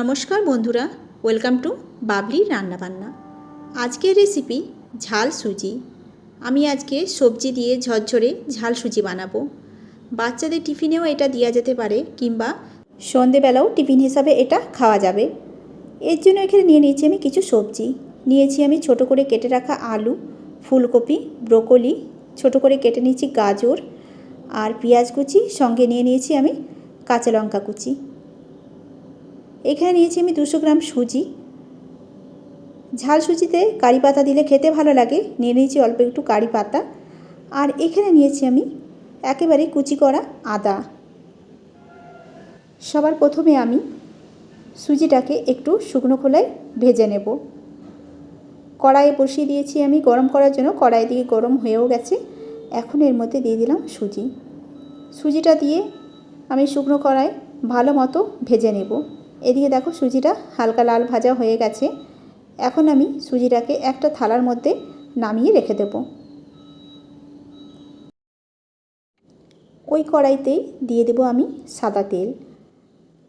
নমস্কার বন্ধুরা, welcome to Babli রান্নাবান্না। আজকের রেসিপি ঝাল সুজি। আমি আজকে সবজি দিয়ে ঝরঝরে ঝাল সুজি বানাবো। বাচ্চাদের টিফিনেও এটা দেওয়া যেতে পারে কিংবা সন্ধেবেলাও টিফিন হিসাবে এটা খাওয়া যাবে। এর জন্য এখানে নিয়ে নিয়েছি আমি কিছু সবজি। নিয়েছি আমি ছোট করে কেটে রাখা আলু, ফুলকপি, ব্রোকলি, ছোট করে কেটে নিয়েছি গাজর, আর পেঁয়াজ কুচি, সঙ্গে নিয়ে নিয়েছি আমি কাঁচা লঙ্কা কুচি। এখানে নিয়েছি আমি দুশো গ্রাম সুজি। ঝাল সুজিতে কারি পাতা দিলে খেতে ভালো লাগে। নিয়ে নিয়েছি অল্প একটু কারি পাতা। আর এখানে নিয়েছি আমি একেবারে কুচি করা আদা। সবার প্রথমে আমি সুজিটাকে একটু শুকনো খোলায় ভেজে নেব। কড়াইয়ে বসিয়ে দিয়েছি আমি। গরম করার জন্য কড়াই দিয়ে গরম হয়েও গেছে। এখন এর মধ্যে দিয়ে দিলাম সুজি। সুজিটা দিয়ে আমি শুকনো কড়াই ভালো মতো ভেজে নেব। এদিকে দেখো সুজিটা হালকা লাল ভাজা হয়ে গেছে। এখন আমি সুজিটাকে একটা থালার মধ্যে নামিয়ে রেখে দেব। ওই কড়াইতেই দিয়ে দেব আমি সাদা তেল।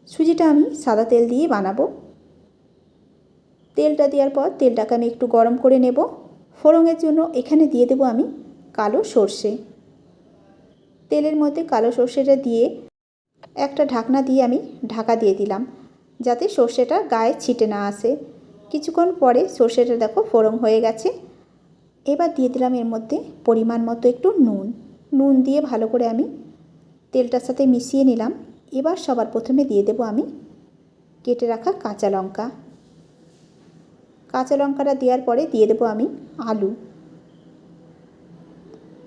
সুজিটা আমি সাদা তেল দিয়ে বানাবো। তেলটা দেওয়ার পর তেলটাকে আমি একটু গরম করে নেব। ফোড়নের জন্য এখানে দিয়ে দেব আমি কালো সর্ষে। তেলের মধ্যে কালো সর্ষেটা দিয়ে একটা ঢাকনা দিয়ে আমি ঢাকা দিয়ে দিলাম। যাতে সর্ষেটা গায়ে ছিটে না আসে। কিছুক্ষণ পরে সর্ষেটা দেখো ফোড়ন হয়ে গেছে। এবার দিয়ে দিলাম এর মধ্যে পরিমাণ মতো একটু নুন। নুন দিয়ে ভালো করে আমি তেলটার সাথে মিশিয়ে নিলাম। এবার সবার প্রথমে দিয়ে দেব আমি কেটে রাখা কাঁচা লঙ্কা। কাঁচা লঙ্কাটা দেওয়ার পরে দিয়ে দেবো আমি আলু।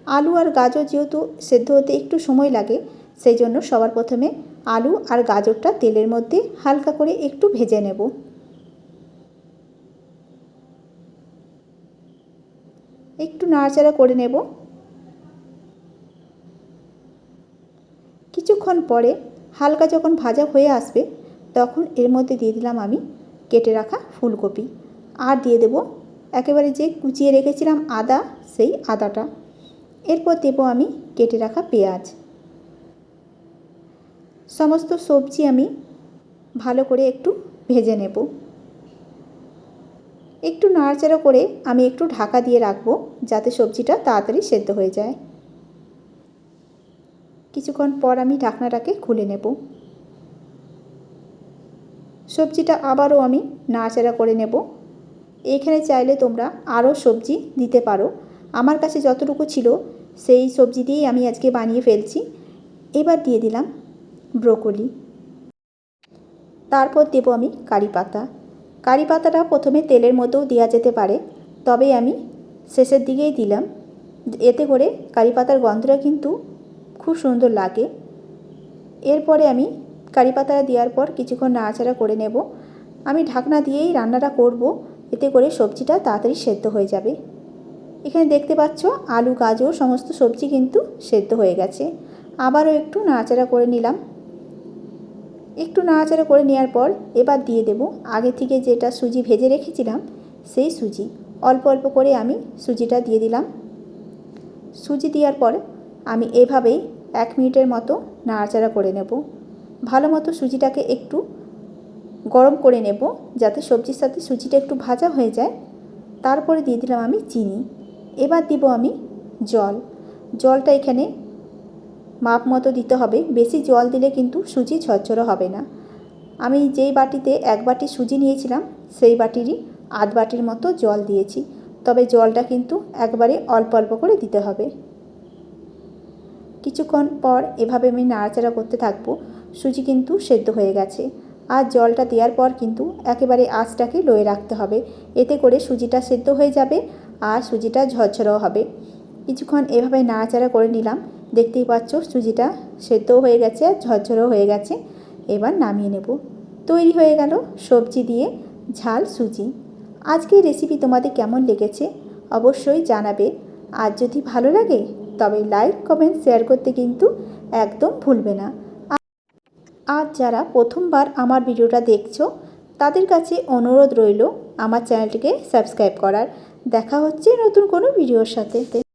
আলু আর গাজর যেহেতু সেদ্ধ হতে একটু সময় লাগে সেই জন্য সবার প্রথমে আলু আর গাজরটা তেলের মধ্যে হালকা করে একটু ভেজে নেব। একটু নাড়াচাড়া করে নেব। কিছুক্ষণ পরে হালকা যখন ভাজা হয়ে আসবে, তখন এর মধ্যে দিয়ে দিলাম আমি কেটে রাখা ফুলকপি। আর দিয়ে দেব একেবারে যে কুচিয়ে রেখেছিলাম আদা, সেই আদাটা। এরপর দেবো আমি কেটে রাখা পেঁয়াজ। সমস্ত সবজি আমি ভালো করে একটু ভেজে নেব। একটু নাড়াচাড়া করে আমি একটু ঢাকা দিয়ে রাখব যাতে সবজিটা তাড়াতাড়ি সেদ্ধ হয়ে যায়। কিছুক্ষণ পর আমি ঢাকনাটাকে খুলে নেব। সবজিটা আবারও আমি নাড়াচাড়া করে নেব। এখানে চাইলে তোমরা আরও সবজি দিতে পারো। আমার কাছে যতটুকু ছিল সেই সবজি দিয়েই আমি আজকে বানিয়ে ফেলছি। এবার দিয়ে দিলাম ব্রোকলি। তারপর দেবো আমি কারি পাতা। কারি পাতাটা প্রথমে তেলের মধ্যেও দেওয়া যেতে পারে তবে আমি শেষের দিকেই দিলাম। এতে করে কারি পাতার গন্ধটা কিন্তু খুব সুন্দর লাগে। এরপরে আমি কারি পাতা দেওয়ার পর কিছুক্ষণ নাড়াচাড়া করে নেব। আমি ঢাকনা দিয়েই রান্নাটা করব, এতে করে সবজিটা তাড়াতাড়ি সেদ্ধ হয়ে যাবে। এখানে দেখতে পাচ্ছ, আলু, গাজর, সমস্ত সবজি কিন্তু সেদ্ধ হয়ে গেছে। আবারও একটু নাড়াচাড়া করে নিলাম। একটু নাড়াচাড়া করে নেওয়ার পর এবার দিয়ে দেব। আগে থেকে যেটা সুজি ভেজে রেখেছিলাম, সেই সুজি। অল্প অল্প করে আমি সুজিটা দিয়ে দিলাম। সুজি দেওয়ার পর আমি এভাবেই এক মিনিটের মতো নাড়াচাড়া করে নেব। ভালো মতো সুজিটাকে একটু গরম করে নেব, যাতে সবজির সাথে সুজিটা একটু ভাজা হয়ে যায়। তারপরে দিয়ে দিলাম আমি চিনি। এবার দিব আমি জল। জলটা এখানে মাপ মতো দিতে হবে, বেশি জল দিলে কিন্তু সুজি ঝরঝরো হবে না। আমি যেই বাটিতে এক বাটি সুজি নিয়েছিলাম, সেই বাটিরই আধ বাটির মতো জল দিয়েছি, তবে জলটা কিন্তু একবারে অল্প অল্প করে দিতে হবে। কিছুক্ষণ পর এভাবে আমি নাড়াচাড়া করতে থাকব, সুজি কিন্তু সেদ্ধ হয়ে গেছে। আর জলটা দেওয়ার পর কিন্তু একেবারে আঁচটাকে লয়ে রাখতে হবে, এতে করে সুজিটা সেদ্ধ হয়ে যাবে আর সুজিটা ঝরঝরও হবে। কিছুক্ষণ এভাবে নাড়াচাড়া করে নিলাম দেখতেই পাচ্ছ, সুজিটা সেদ্ধও হয়ে গেছে আর ঝরঝরও হয়ে গেছে। এবার নামিয়ে নেব। তৈরি হয়ে গেল সবজি দিয়ে ঝাল সুজি। আজকের রেসিপি তোমাদের কেমন লেগেছে অবশ্যই জানাবে। আর যদি ভালো লাগে, তবে লাইক কমেন্ট শেয়ার করতে কিন্তু একদম ভুলবে না। আর যারা প্রথমবার আমার ভিডিওটা দেখছ, তাদের কাছে অনুরোধ রইল আমার চ্যানেলটিকে সাবস্ক্রাইব করার। দেখা হচ্ছে নতুন কোনো ভিডিওর সাথে।